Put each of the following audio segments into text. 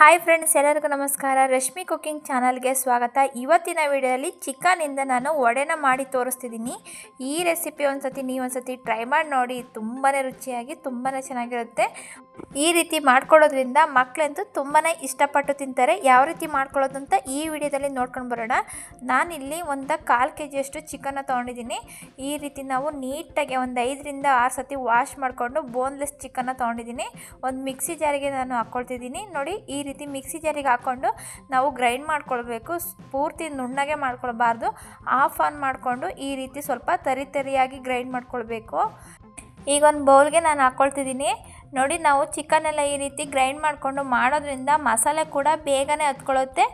Hi friends, ಎಲ್ಲರಿಗೂ ನಮಸ್ಕಾರ. Rashmi cooking ಚಾನಲ್ಗೆ ಸ್ವಾಗತ. ಇವತ್ತಿನ ವಿಡಿಯೋದಲ್ಲಿ ಚಿಕನಿಂದ ನಾನು ವಡೆನ ಮಾಡಿ ತೋರಿಸ್ತಿದ್ದೀನಿ. ಈ ರೆಸಿಪಿ ಒಂದ್ಸತಿ ನೀವು ಒಂದ್ಸತಿ ಟ್ರೈ ಮಾಡಿ ನೋಡಿ. ತುಂಬಾ ರುಚಿಯಾಗಿ ತುಂಬಾ ಚೆನ್ನಾಗಿರುತ್ತೆ. ಈ ರೀತಿ ಮಾಡ್ಕೊಳ್ಳೋದ್ರಿಂದ ಮಕ್ಕಳಂತೂ ತುಂಬಾ ಇಷ್ಟಪಟ್ಟು ತಿಂತಾರೆ. ಯಾವ ರೀತಿ ಮಾಡ್ಕೊಳ್ಳೋದು ಅಂತ ಈ ವಿಡಿಯೋದಲ್ಲಿ ನೋಡ್ಕೊಂಡು ಬರೋಣ. ನಾನಿಲ್ಲಿ ಒಂದು ಕಾಲು ಕೆ ಜಿಯಷ್ಟು ಚಿಕನ್ನ ತೊಗೊಂಡಿದ್ದೀನಿ. ಈ ರೀತಿ ನಾವು ನೀಟಾಗಿ ಒಂದು ಐದರಿಂದ ಆರು ಸತಿ ವಾಶ್ ಮಾಡಿಕೊಂಡು ಬೋನ್ಲೆಸ್ ಚಿಕನ್ನ ತೊಗೊಂಡಿದ್ದೀನಿ. ಒಂದು ಮಿಕ್ಸಿ ಜಾರಿಗೆ ನಾನು ಹಾಕ್ಕೊಳ್ತಿದ್ದೀನಿ. ನೋಡಿ, ಈ ರೀತಿ ಮಿಕ್ಸಿ ಜಾರಿಗೆ ಹಾಕ್ಕೊಂಡು ನಾವು ಗ್ರೈಂಡ್ ಮಾಡ್ಕೊಳ್ಬೇಕು. ಪೂರ್ತಿ ನುಣ್ಣಗೆ ಮಾಡ್ಕೊಳ್ಬಾರ್ದು. ಆಫ್ ಆನ್ ಮಾಡಿಕೊಂಡು ಈ ರೀತಿ ಸ್ವಲ್ಪ ತರಿ ತರಿಯಾಗಿ ಗ್ರೈಂಡ್ ಮಾಡ್ಕೊಳ್ಬೇಕು. ಈಗ ಒಂದು ಬೌಲ್ಗೆ ನಾನು ಹಾಕ್ಕೊಳ್ತಿದ್ದೀನಿ ನೋಡಿ ನಾವು ಚಿಕನ್ ಎಲ್ಲ ಈ ರೀತಿ ಗ್ರೈಂಡ್ ಮಾಡಿಕೊಂಡು ಮಾಡೋದ್ರಿಂದ ಮಸಾಲೆ ಕೂಡ ಬೇಗನೆ ಹತ್ಕೊಳ್ಳುತ್ತೆ.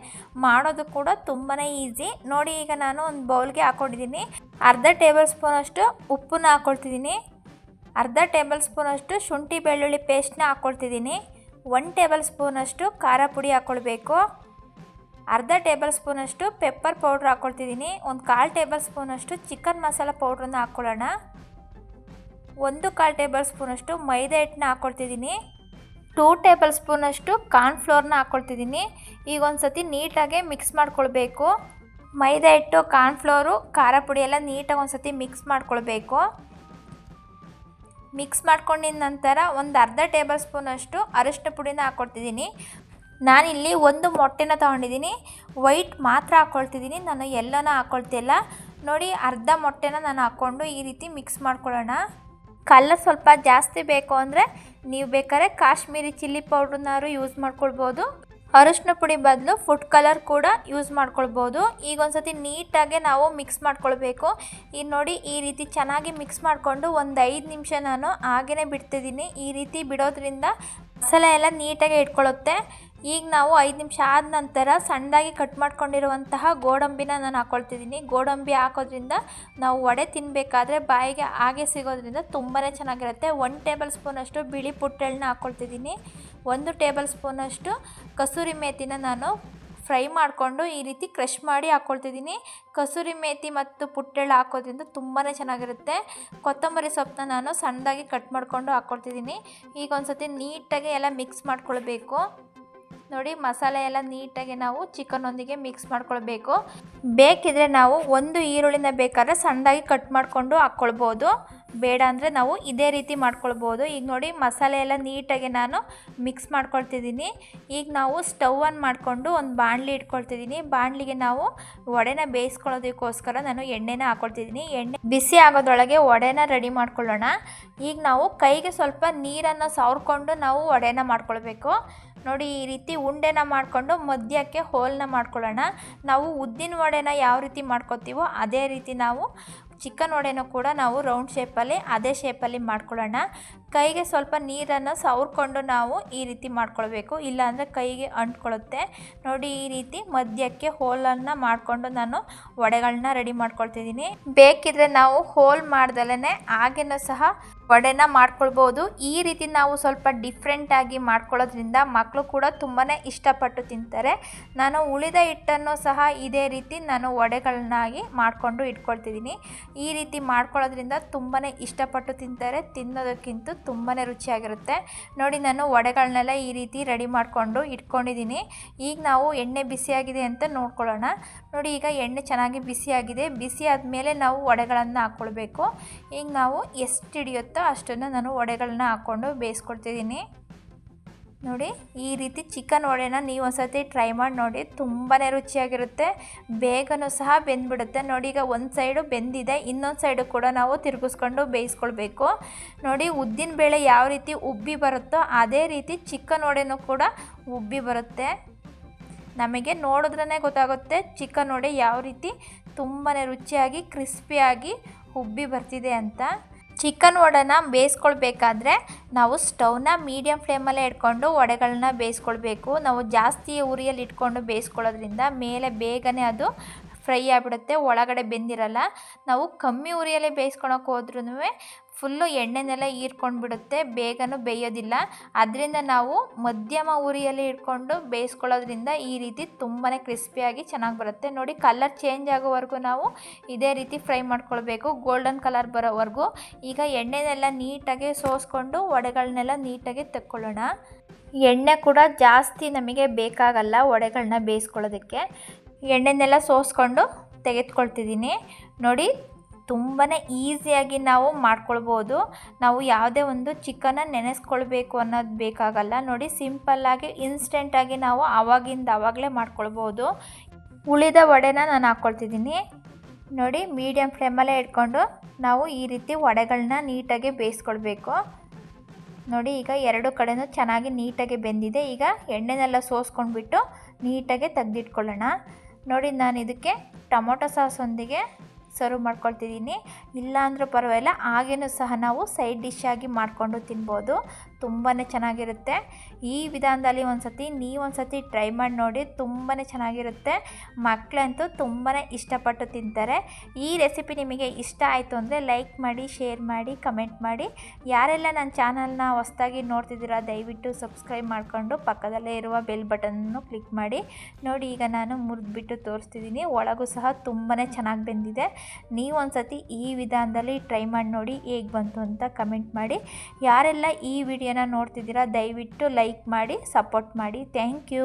ಮಾಡೋದು ಕೂಡ ತುಂಬಾ ಈಸಿ. ನೋಡಿ ಈಗ ನಾನು ಒಂದು ಬೌಲ್ಗೆ ಹಾಕ್ಕೊಂಡಿದ್ದೀನಿ ಅರ್ಧ ಟೇಬಲ್ ಸ್ಪೂನಷ್ಟು ಉಪ್ಪನ್ನ ಹಾಕ್ಕೊಳ್ತಿದ್ದೀನಿ ಅರ್ಧ ಟೇಬಲ್ ಸ್ಪೂನಷ್ಟು ಶುಂಠಿ ಬೆಳ್ಳುಳ್ಳಿ ಪೇಸ್ಟ್ನ ಹಾಕ್ಕೊಳ್ತಿದ್ದೀನಿ ಒನ್ ಟೇಬಲ್ ಸ್ಪೂನಷ್ಟು ಖಾರ ಪುಡಿ ಹಾಕ್ಕೊಳ್ಬೇಕು ಅರ್ಧ ಟೇಬಲ್ ಸ್ಪೂನಷ್ಟು ಪೆಪ್ಪರ್ ಪೌಡ್ರ್ ಹಾಕ್ಕೊಳ್ತಿದ್ದೀನಿ ಒಂದು ಕಾಲು ಟೇಬಲ್ ಸ್ಪೂನಷ್ಟು ಚಿಕನ್ ಮಸಾಲ ಪೌಡ್ರನ್ನ ಹಾಕ್ಕೊಳ್ಳೋಣ ಒಂದು ಕಾಲು ಟೇಬಲ್ ಸ್ಪೂನಷ್ಟು ಮೈದಾ ಹಿಟ್ಟನ್ನ ಹಾಕ್ಕೊಳ್ತಿದ್ದೀನಿ ಟೂ ಟೇಬಲ್ ಸ್ಪೂನಷ್ಟು ಕಾರ್ನ್ಫ್ಲೋರ್ನ ಹಾಕ್ಕೊಳ್ತಿದ್ದೀನಿ ಈಗ ಒಂದು ಸತಿ ನೀಟಾಗಿ ಮಿಕ್ಸ್ ಮಾಡ್ಕೊಳ್ಬೇಕು. ಮೈದಾ ಹಿಟ್ಟು ಕಾರ್ನ್ಫ್ಲೋರು ಖಾರ ಪುಡಿ ಎಲ್ಲ ನೀಟಾಗಿ ಒಂದು ಸತಿ ಮಿಕ್ಸ್ ಮಾಡ್ಕೊಳ್ಬೇಕು. ಮಿಕ್ಸ್ ಮಾಡ್ಕೊಂಡಿದ ನಂತರ ಒಂದು ಅರ್ಧ ಟೇಬಲ್ ಸ್ಪೂನಷ್ಟು ಅರಿಶಿನ ಪುಡಿನ ಹಾಕ್ಕೊಳ್ತಿದ್ದೀನಿ ನಾನಿಲ್ಲಿ ಒಂದು ಮೊಟ್ಟೆನ ತೊಗೊಂಡಿದ್ದೀನಿ. ವೈಟ್ ಮಾತ್ರ ಹಾಕ್ಕೊಳ್ತಿದ್ದೀನಿ ನಾನು ಎಲ್ಲನೂ ಹಾಕ್ಕೊಳ್ತಿಲ್ಲ ನೋಡಿ, ಅರ್ಧ ಮೊಟ್ಟೆನ ನಾನು ಹಾಕ್ಕೊಂಡು ಈ ರೀತಿ ಮಿಕ್ಸ್ ಮಾಡ್ಕೊಳ್ಳೋಣ. ಕಲರ್ ಸ್ವಲ್ಪ ಜಾಸ್ತಿ ಬೇಕು ಅಂದರೆ ನೀವು ಬೇಕಾದ್ರೆ ಕಾಶ್ಮೀರಿ ಚಿಲ್ಲಿ ಪೌಡ್ರನ್ನಾದ್ರು ಯೂಸ್ ಮಾಡ್ಕೊಳ್ಬೋದು. ಅರಿಶಿನ ಪುಡಿ ಬದಲು ಫುಡ್ ಕಲರ್ ಕೂಡ ಯೂಸ್ ಮಾಡ್ಕೊಳ್ಬೋದು. ಈಗ ಒಂದ್ಸತಿ ನೀಟಾಗಿ ನಾವು ಮಿಕ್ಸ್ ಮಾಡ್ಕೊಳ್ಬೇಕು. ಈಗ ನೋಡಿ ಈ ರೀತಿ ಚೆನ್ನಾಗಿ ಮಿಕ್ಸ್ ಮಾಡಿಕೊಂಡು ಒಂದು ಐದು ನಿಮಿಷ ನಾನು ಹಾಗೆಯೇ ಬಿಡ್ತಿದ್ದೀನಿ. ಈ ರೀತಿ ಬಿಡೋದ್ರಿಂದ ಮಸಾಲೆ ಎಲ್ಲ ನೀಟಾಗಿ ಇಟ್ಕೊಳ್ಳುತ್ತೆ ಈಗ ನಾವು ಐದು ನಿಮಿಷ ಆದ ನಂತರ ಸಣ್ಣದಾಗಿ ಕಟ್ ಮಾಡ್ಕೊಂಡಿರುವಂತಹ ಗೋಡಂಬಿನ ನಾನು ಹಾಕ್ಕೊಳ್ತಿದ್ದೀನಿ ಗೋಡಂಬಿ ಹಾಕೋದ್ರಿಂದ ನಾವು ವಡೆ ತಿನ್ನಬೇಕಾದ್ರೆ ಬಾಯಿಗೆ ಹಾಗೆ ಸಿಗೋದ್ರಿಂದ ತುಂಬಾ ಚೆನ್ನಾಗಿರುತ್ತೆ. ಒನ್ ಟೇಬಲ್ ಸ್ಪೂನಷ್ಟು ಬಿಳಿ ಪುಟ್ಟೆಳನ್ನ ಹಾಕ್ಕೊಳ್ತಿದ್ದೀನಿ ಒಂದು ಟೇಬಲ್ ಸ್ಪೂನಷ್ಟು ಕಸೂರಿ ಮೇಥಿನ ನಾನು ಫ್ರೈ ಮಾಡಿಕೊಂಡು ಈ ರೀತಿ ಕ್ರಷ್ ಮಾಡಿ ಹಾಕ್ಕೊಳ್ತಿದ್ದೀನಿ ಕಸೂರಿ ಮೇಥಿ ಮತ್ತು ಪುಟ್ಟೆಳ್ಳು ಹಾಕೋದ್ರಿಂದ ತುಂಬಾ ಚೆನ್ನಾಗಿರುತ್ತೆ. ಕೊತ್ತಂಬರಿ ಸೊಪ್ಪನ್ನ ನಾನು ಸಣ್ಣದಾಗಿ ಕಟ್ ಮಾಡಿಕೊಂಡು ಹಾಕ್ಕೊಳ್ತಿದ್ದೀನಿ ಈಗ ಒಂದು ಸತಿ ನೀಟಾಗಿ ಎಲ್ಲ ಮಿಕ್ಸ್ ಮಾಡ್ಕೊಳ್ಬೇಕು. ನೋಡಿ ಮಸಾಲೆ ಎಲ್ಲ ನೀಟಾಗಿ ನಾವು ಚಿಕನ್ನೊಂದಿಗೆ ಮಿಕ್ಸ್ ಮಾಡ್ಕೊಳ್ಬೇಕು. ಬೇಕಿದ್ರೆ ನಾವು ಒಂದು ಈರುಳ್ಳಿನ ಬೇಕಾದ್ರೆ ಸಣ್ಣದಾಗಿ ಕಟ್ ಮಾಡಿಕೊಂಡು ಹಾಕ್ಕೊಳ್ಬೋದು. ಬೇಡ ಅಂದರೆ ನಾವು ಇದೇ ರೀತಿ ಮಾಡ್ಕೊಳ್ಬೋದು. ಈಗ ನೋಡಿ ಮಸಾಲೆ ಎಲ್ಲ ನೀಟಾಗಿ ನಾನು ಮಿಕ್ಸ್ ಮಾಡ್ಕೊಳ್ತಿದ್ದೀನಿ. ಈಗ ನಾವು ಸ್ಟವ್ ಆನ್ ಮಾಡಿಕೊಂಡು ಒಂದು ಬಾಣಲಿ ಇಟ್ಕೊಳ್ತಿದ್ದೀನಿ. ಬಾಣಲಿಗೆ ನಾವು ವಡೆನ ಬೇಯಿಸ್ಕೊಳ್ಳೋದಕ್ಕೋಸ್ಕರ ನಾನು ಎಣ್ಣೆನ ಹಾಕ್ಕೊಳ್ತಿದ್ದೀನಿ ಎಣ್ಣೆ ಬಿಸಿ ಆಗೋದ್ರೊಳಗೆ ವಡೆನ ರೆಡಿ ಮಾಡ್ಕೊಳ್ಳೋಣ. ಈಗ ನಾವು ಕೈಗೆ ಸ್ವಲ್ಪ ನೀರನ್ನು ಸವರ್ಕೊಂಡು ನಾವು ವಡೆನ ಮಾಡ್ಕೊಳ್ಬೇಕು. ನೋಡಿ, ಈ ರೀತಿ ಉಂಡೆನ ಮಾಡಿಕೊಂಡು ಮಧ್ಯಕ್ಕೆ ಹೋಲನ್ನ ಮಾಡ್ಕೊಳ್ಳೋಣ. ನಾವು ಉದ್ದಿನ ವಡೆನ ಯಾವ ರೀತಿ ಮಾಡ್ಕೊತೀವೋ ಅದೇ ರೀತಿ ನಾವು ಚಿಕನ್ ವಡೆನೂ ಕೂಡ ನಾವು ರೌಂಡ್ ಶೇಪಲ್ಲಿ ಅದೇ ಶೇಪಲ್ಲಿ ಮಾಡ್ಕೊಳ್ಳೋಣ. ಕೈಗೆ ಸ್ವಲ್ಪ ನೀರನ್ನು ಸವರ್ಕೊಂಡು ನಾವು ಈ ರೀತಿ ಮಾಡ್ಕೊಳ್ಬೇಕು. ಇಲ್ಲಾಂದರೆ ಕೈಗೆ ಅಂಟ್ಕೊಳ್ಳುತ್ತೆ. ನೋಡಿ ಈ ರೀತಿ ಮಧ್ಯಕ್ಕೆ ಹೋಲನ್ನು ಮಾಡಿಕೊಂಡು ನಾನು ವಡೆಗಳನ್ನ ರೆಡಿ ಮಾಡ್ಕೊಳ್ತಿದ್ದೀನಿ. ಬೇಕಿದ್ರೆ ನಾವು ಹೋಲ್ ಮಾಡ್ದಲೇ ಹಾಗೇನೂ ಸಹ ವಡೆನ ಮಾಡ್ಕೊಳ್ಬೋದು. ಈ ರೀತಿ ನಾವು ಸ್ವಲ್ಪ ಡಿಫ್ರೆಂಟಾಗಿ ಮಾಡ್ಕೊಳ್ಳೋದ್ರಿಂದ ಮಕ್ಕಳು ಕೂಡ ತುಂಬಾ ಇಷ್ಟಪಟ್ಟು ತಿಂತಾರೆ. ನಾನು ಉಳಿದ ಹಿಟ್ಟನ್ನು ಸಹ ಇದೇ ರೀತಿ ನಾನು ವಡೆಗಳನ್ನಾಗಿ ಮಾಡಿಕೊಂಡು ಇಟ್ಕೊಳ್ತಿದ್ದೀನಿ. ಈ ರೀತಿ ಮಾಡ್ಕೊಳ್ಳೋದ್ರಿಂದ ತುಂಬಾ ಇಷ್ಟಪಟ್ಟು ತಿಂತಾರೆ, ತಿನ್ನೋದಕ್ಕಿಂತ ತುಂಬಾ ರುಚಿಯಾಗಿರುತ್ತೆ. ನೋಡಿ, ನಾನು ವಡೆಗಳನ್ನೆಲ್ಲ ಈ ರೀತಿ ರೆಡಿ ಮಾಡಿಕೊಂಡು ಇಟ್ಕೊಂಡಿದ್ದೀನಿ. ಈಗ ನಾವು ಎಣ್ಣೆ ಬಿಸಿಯಾಗಿದೆ ಅಂತ ನೋಡ್ಕೊಳ್ಳೋಣ. ನೋಡಿ, ಈಗ ಎಣ್ಣೆ ಚೆನ್ನಾಗಿ ಬಿಸಿಯಾಗಿದೆ. ಬಿಸಿ ಆದಮೇಲೆ ನಾವು ವಡೆಗಳನ್ನು ಹಾಕ್ಕೊಳ್ಬೇಕು. ಈಗ ನಾವು ಎಷ್ಟು ಹಿಡಿಯುತ್ತೋ ಅಷ್ಟನ್ನು ನಾನು ವಡೆಗಳನ್ನ ಹಾಕ್ಕೊಂಡು ಬೇಯಿಸ್ಕೊಳ್ತಿದ್ದೀನಿ ನೋಡಿ, ಈ ರೀತಿ ಚಿಕನ್ ವಡೆನ ನೀವು ಒಂದ್ಸತಿ ಟ್ರೈ ಮಾಡಿ ನೋಡಿ ತುಂಬಾ ರುಚಿಯಾಗಿರುತ್ತೆ. ಬೇಗನೂ ಸಹ ಬೆಂದ್ಬಿಡುತ್ತೆ. ನೋಡಿ, ಈಗ ಒಂದು ಸೈಡು ಬೆಂದಿದೆ, ಇನ್ನೊಂದು ಸೈಡು ಕೂಡ ನಾವು ತಿರುಗಿಸ್ಕೊಂಡು ಬೇಯಿಸ್ಕೊಳ್ಬೇಕು. ನೋಡಿ, ಉದ್ದಿನ ಬೇಳೆ ಯಾವ ರೀತಿ ಉಬ್ಬಿ ಬರುತ್ತೋ ಅದೇ ರೀತಿ ಚಿಕನ್ ವಡೆನೂ ಕೂಡ ಉಬ್ಬಿ ಬರುತ್ತೆ. ನಮಗೆ ನೋಡಿದ್ರೇ ಗೊತ್ತಾಗುತ್ತೆ ಚಿಕನ್ ವಡೆ ಯಾವ ರೀತಿ ತುಂಬಾ ರುಚಿಯಾಗಿ ಕ್ರಿಸ್ಪಿಯಾಗಿ ಉಬ್ಬಿ ಬರ್ತಿದೆ ಅಂತ. ಚಿಕನ್ ವಡೆನ ಬೇಯಿಸ್ಕೊಳ್ಬೇಕಾದ್ರೆ ನಾವು ಸ್ಟವ್ನ ಮೀಡಿಯಮ್ ಫ್ಲೇಮಲ್ಲೇ ಇಟ್ಕೊಂಡು ವಡೆಗಳನ್ನ ಬೇಯಿಸ್ಕೊಳ್ಬೇಕು. ನಾವು ಜಾಸ್ತಿ ಉರಿಯಲ್ಲಿ ಇಟ್ಕೊಂಡು ಬೇಯಿಸ್ಕೊಳ್ಳೋದ್ರಿಂದ ಮೇಲೆ ಬೇಗನೆ ಅದು ಫ್ರೈ ಆಗಿಬಿಡುತ್ತೆ, ಒಳಗಡೆ ಬೆಂದಿರಲ್ಲ. ನಾವು ಕಮ್ಮಿ ಉರಿಯಲ್ಲೇ ಬೇಯಿಸ್ಕೊಳಕ್ಕೆ ಹೋದ್ರೂ ಫುಲ್ಲು ಎಣ್ಣೆನೆಲ್ಲ ಹೀರ್ಕೊಂಡು ಬಿಡುತ್ತೆ ಬೇಗನೂ ಬೇಯೋದಿಲ್ಲ. ಅದರಿಂದ ನಾವು ಮಧ್ಯಮ ಉರಿಯಲ್ಲಿ ಇಟ್ಕೊಂಡು ಬೇಯಿಸ್ಕೊಳ್ಳೋದ್ರಿಂದ ಈ ರೀತಿ ತುಂಬಾ ಕ್ರಿಸ್ಪಿಯಾಗಿ ಚೆನ್ನಾಗಿ ಬರುತ್ತೆ. ನೋಡಿ, ಕಲರ್ ಚೇಂಜ್ ಆಗೋವರೆಗೂ ನಾವು ಇದೇ ರೀತಿ ಫ್ರೈ ಮಾಡ್ಕೊಳ್ಬೇಕು. ಗೋಲ್ಡನ್ ಕಲರ್ ಬರೋವರೆಗೂ. ಈಗ ಎಣ್ಣೆನೆಲ್ಲ ನೀಟಾಗಿ ಸೋಸ್ಕೊಂಡು ವಡೆಗಳನ್ನೆಲ್ಲ ನೀಟಾಗಿ ತಕ್ಕೊಳ್ಳೋಣ. ಎಣ್ಣೆ ಕೂಡ ಜಾಸ್ತಿ ನಮಗೆ ಬೇಕಾಗಲ್ಲ ವಡೆಗಳನ್ನ ಬೇಯಿಸ್ಕೊಳ್ಳೋದಕ್ಕೆ. ಎಣ್ಣೆನೆಲ್ಲ ಸೋಸ್ಕೊಂಡು ತೆಗೆದುಕೊಳ್ತಿದ್ದೀನಿ. ನೋಡಿ ತುಂಬಾ ಈಸಿಯಾಗಿ ನಾವು ಮಾಡ್ಕೊಳ್ಬೋದು. ನಾವು ಯಾವುದೇ ಒಂದು ಚಿಕನ್ನ ನೆನೆಸ್ಕೊಳ್ಬೇಕು ಅನ್ನೋದು ಬೇಕಾಗಲ್ಲ. ನೋಡಿ ಸಿಂಪಲ್ಲಾಗಿ ಇನ್ಸ್ಟೆಂಟಾಗಿ ನಾವು ಆವಾಗಿಂದ ಆವಾಗಲೇ ಮಾಡ್ಕೊಳ್ಬೋದು. ಉಳಿದ ವಡೆನ ನಾನು ಹಾಕ್ಕೊಳ್ತಿದ್ದೀನಿ ನೋಡಿ ಮೀಡಿಯಮ್ ಫ್ಲೇಮಲ್ಲೇ ಇಟ್ಕೊಂಡು ನಾವು ಈ ರೀತಿ ವಡೆಗಳನ್ನ ನೀಟಾಗಿ ಬೇಯಿಸ್ಕೊಳ್ಬೇಕು. ನೋಡಿ ಈಗ ಎರಡು ಕಡೆನೂ ಚೆನ್ನಾಗಿ ನೀಟಾಗಿ ಬೆಂದಿದೆ. ಈಗ ಎಣ್ಣೆನೆಲ್ಲ ಸೋಸ್ಕೊಂಡ್ಬಿಟ್ಟು ನೀಟಾಗಿ ತೆಗೆದಿಟ್ಕೊಳ್ಳೋಣ. ನೋಡಿ ನಾನು ಇದಕ್ಕೆ ಟೊಮೊಟೊ ಸಾಸೊಂದಿಗೆ ಸರ್ವ್ ಮಾಡ್ಕೊಳ್ತಿದ್ದೀನಿ. ಇಲ್ಲ ಅಂದರೂ ಪರವಾಗಿಲ್ಲ ಹಾಗೇನೂ ಸಹ ನಾವು ಸೈಡ್ ಡಿಶ್ ಆಗಿ ಮಾಡಿಕೊಂಡು ತಿನ್ಬೋದು. ತುಂಬಾ ಚೆನ್ನಾಗಿರುತ್ತೆ. ಈ ವಿಧಾನದಲ್ಲಿ ಒಂದು ಸತಿ ನೀವು ಒಂದು ಸತಿ ಟ್ರೈ ಮಾಡಿ ನೋಡಿ ತುಂಬಾ ಚೆನ್ನಾಗಿರುತ್ತೆ. ಮಕ್ಕಳಂತೂ ತುಂಬಾ ಇಷ್ಟಪಟ್ಟು ತಿಂತಾರೆ. ಈ ರೆಸಿಪಿ ನಿಮಗೆ ಇಷ್ಟ ಆಯಿತು ಅಂದರೆ ಲೈಕ್ ಮಾಡಿ ಶೇರ್ ಮಾಡಿ ಕಮೆಂಟ್ ಮಾಡಿ. ಯಾರೆಲ್ಲ ನನ್ನ ಚಾನಲ್ನ ಹೊಸ್ದಾಗಿ ನೋಡ್ತಿದ್ದೀರಾ, ದಯವಿಟ್ಟು ಸಬ್ಸ್ಕ್ರೈಬ್ ಮಾಡಿಕೊಂಡು ಪಕ್ಕದಲ್ಲೇ ಇರುವ ಬೆಲ್ ಬಟನ್ನು ಕ್ಲಿಕ್ ಮಾಡಿ. ನೋಡಿ, ಈಗ ನಾನು ಮುರಿದ್ಬಿಟ್ಟು ತೋರಿಸ್ತಿದ್ದೀನಿ. ಒಳಗೂ ಸಹ ತುಂಬಾ ಚೆನ್ನಾಗಿ ಬೆಂದಿದೆ. ನೀವು ಒಂದು ಸತಿ ಈ ವಿಧಾನದಲ್ಲಿ ಟ್ರೈ ಮಾಡಿ ನೋಡಿ ಹೇಗೆ ಬಂತು ಅಂತ ಕಮೆಂಟ್ ಮಾಡಿ. ಯಾರೆಲ್ಲ ಈ ವಿಡಿಯೋನ ನೋಡ್ತಿದ್ದೀರಾ ದಯವಿಟ್ಟು ಲೈಕ್ ಮಾಡಿ ಸಪೋರ್ಟ್ ಮಾಡಿ. Thank you.